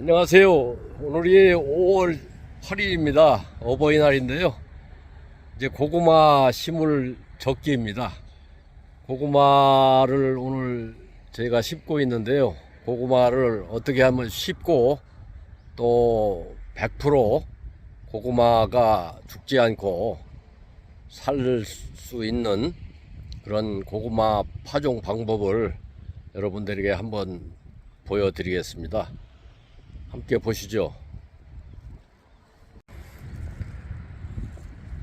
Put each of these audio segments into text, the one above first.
안녕하세요. 오늘이 5월 8일입니다. 어버이날인데요. 이제 고구마 심을 적기입니다. 고구마를 오늘 저희가 심고 있는데요. 고구마를 어떻게 하면 쉽고 또 100% 고구마가 죽지 않고 살 수 있는 그런 고구마 파종 방법을 여러분들에게 한번 보여드리겠습니다. 함께 보시죠.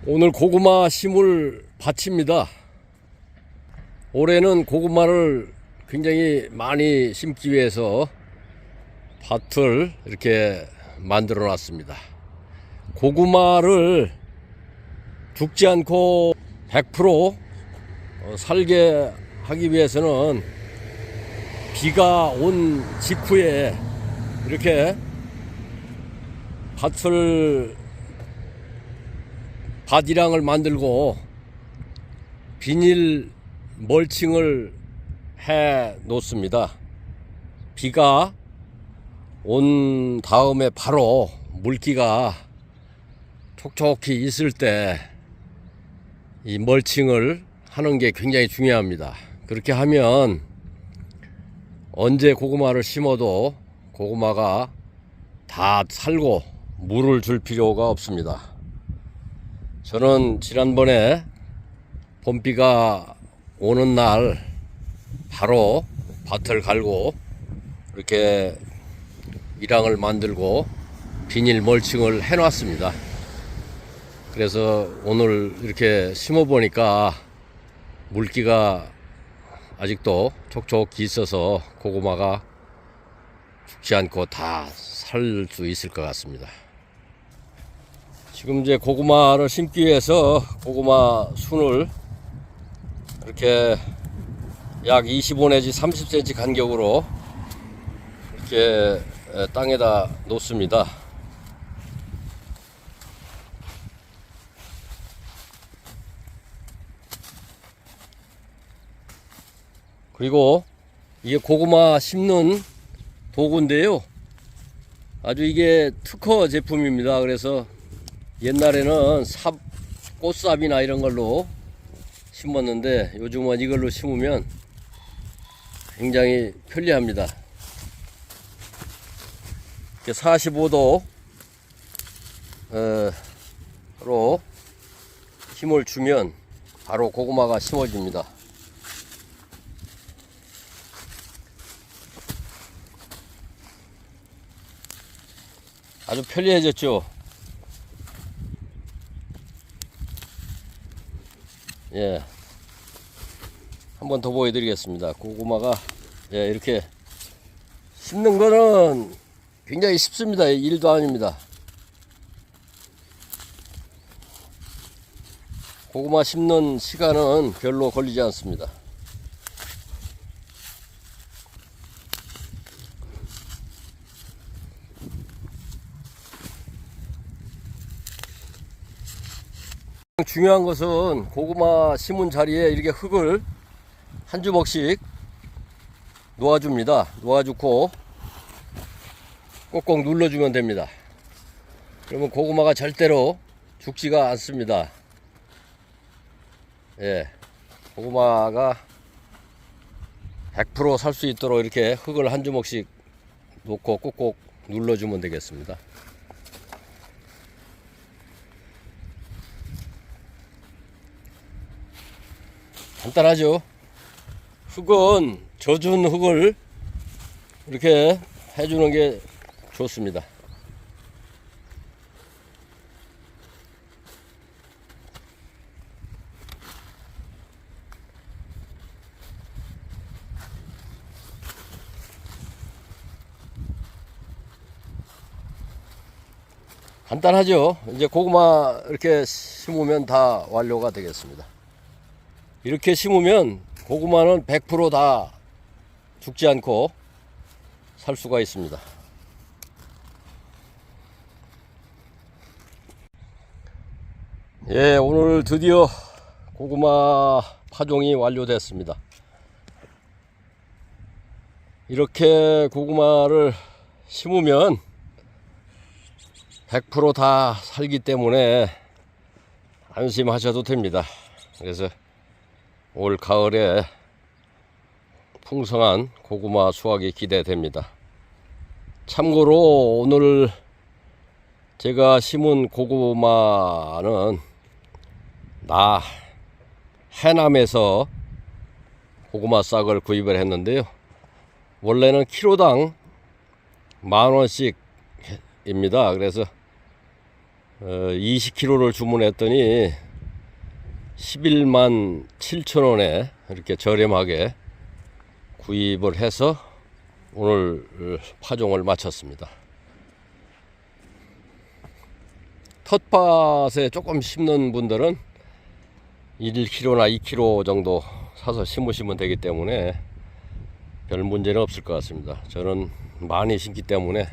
오늘 고구마 심을 밭입니다. 올해는 고구마를 굉장히 많이 심기 위해서 밭을 이렇게 만들어 놨습니다. 고구마를 죽지 않고 100% 살게 하기 위해서는 비가 온 직후에 이렇게 밭을 밭이랑을 만들고 비닐 멀칭을 해 놓습니다. 비가 온 다음에 바로 물기가 촉촉히 있을 때 이 멀칭을 하는 게 굉장히 중요합니다. 그렇게 하면 언제 고구마를 심어도 고구마가 다 살고 물을 줄 필요가 없습니다. 저는 지난번에 봄비가 오는 날 바로 밭을 갈고 이렇게 일항을 만들고 비닐 멀칭을 해 놨습니다. 그래서 오늘 이렇게 심어 보니까 물기가 아직도 촉촉히 있어서 고구마가 죽지 않고 다 살 수 있을 것 같습니다. 지금 이제 고구마를 심기 위해서 고구마 순을 이렇게 약 25 내지 30cm 간격으로 이렇게 땅에다 놓습니다. 그리고 이게 고구마 심는 도구인데요. 아주 이게 특허 제품입니다. 그래서 옛날에는 삽, 꽃삽이나 이런 걸로 심었는데 요즘은 이걸로 심으면 굉장히 편리합니다. 45도 로 힘을 주면 바로 고구마가 심어집니다. 아주 편리해졌죠. 예. 한 번 더 보여드리겠습니다. 고구마가, 예, 이렇게 심는 거는 굉장히 쉽습니다. 일도 아닙니다. 고구마 심는 시간은 별로 걸리지 않습니다. 중요한 것은 고구마 심은 자리에 이렇게 흙을 한 주먹씩 놓아줍니다. 놓아주고 꼭꼭 눌러주면 됩니다. 그러면 고구마가 절대로 죽지가 않습니다. 예. 고구마가 100%살 수 있도록 이렇게 흙을 한 주먹씩 놓고 꼭꼭 눌러주면 되겠습니다. 간단하죠. 흙은 젖은 흙을 이렇게 해주는 게 좋습니다. 간단하죠. 이제 고구마 이렇게 심으면 다 완료가 되겠습니다. 이렇게 심으면 고구마는 100%다 죽지 않고 살 수가 있습니다. 예, 오늘 드디어 고구마 파종이 완료됐습니다. 이렇게 고구마를 심으면 100%다 살기 때문에 안심하셔도 됩니다. 그래서 올 가을에 풍성한 고구마 수확이 기대됩니다. 참고로 오늘 제가 심은 고구마는 나 해남에서 고구마 싹을 구입을 했는데요. 원래는 키로당 만 원씩입니다. 그래서 20kg를 주문했더니 11만 7천 원에 이렇게 저렴하게 구입을 해서 오늘 파종을 마쳤습니다. 텃밭에 조금 심는 분들은 1kg나 2kg 정도 사서 심으시면 되기 때문에 별 문제는 없을 것 같습니다. 저는 많이 심기 때문에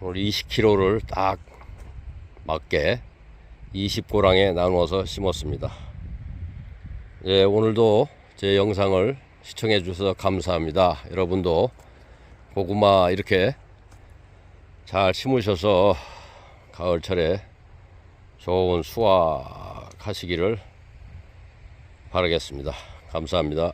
오늘 20kg를 딱 맞게 20고랑에 나누어서 심었습니다. 예, 오늘도 제 영상을 시청해 주셔서 감사합니다. 여러분도 고구마 이렇게 잘 심으셔서 가을철에 좋은 수확하시기를 바라겠습니다. 감사합니다.